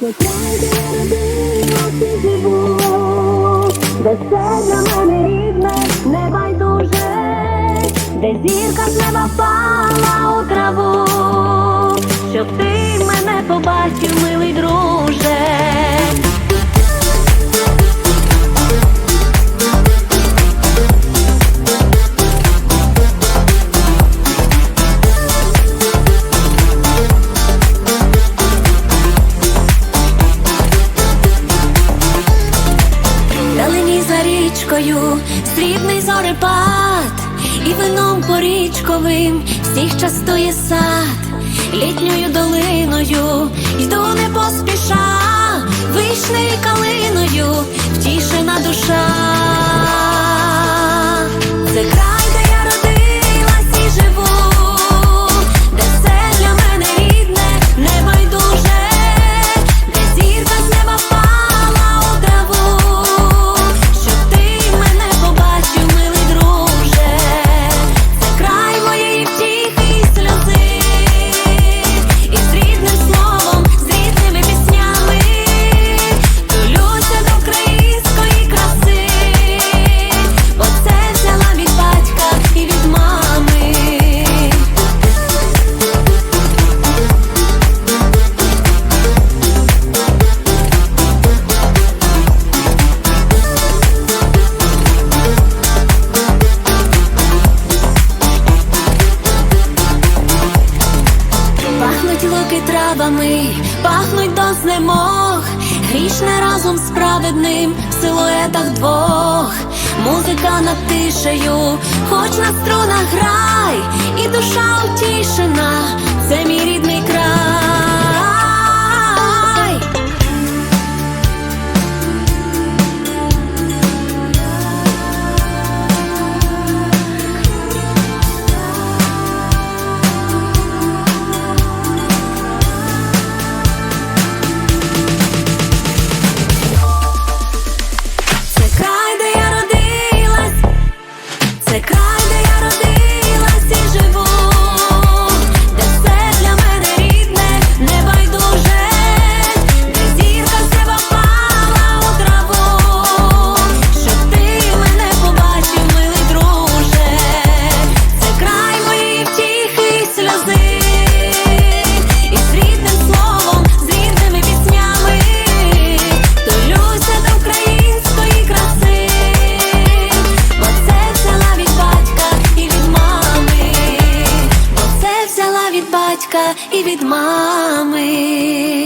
Де все для мене рідне, не байдуже, де зірка з неба впала у траву, річкою, срібний зорепад, і вином порічковим. Всіх частує сад, літньою долиною. Йду не поспіша, вишнею калиною. Втішена душа. Пахнуть луки травами, пахнуть до знемог, грішне разом з праведним в силуетах двох, музика над тишею, хоч на струнах грай, і душа утішена, це мій. Secret. і від мами.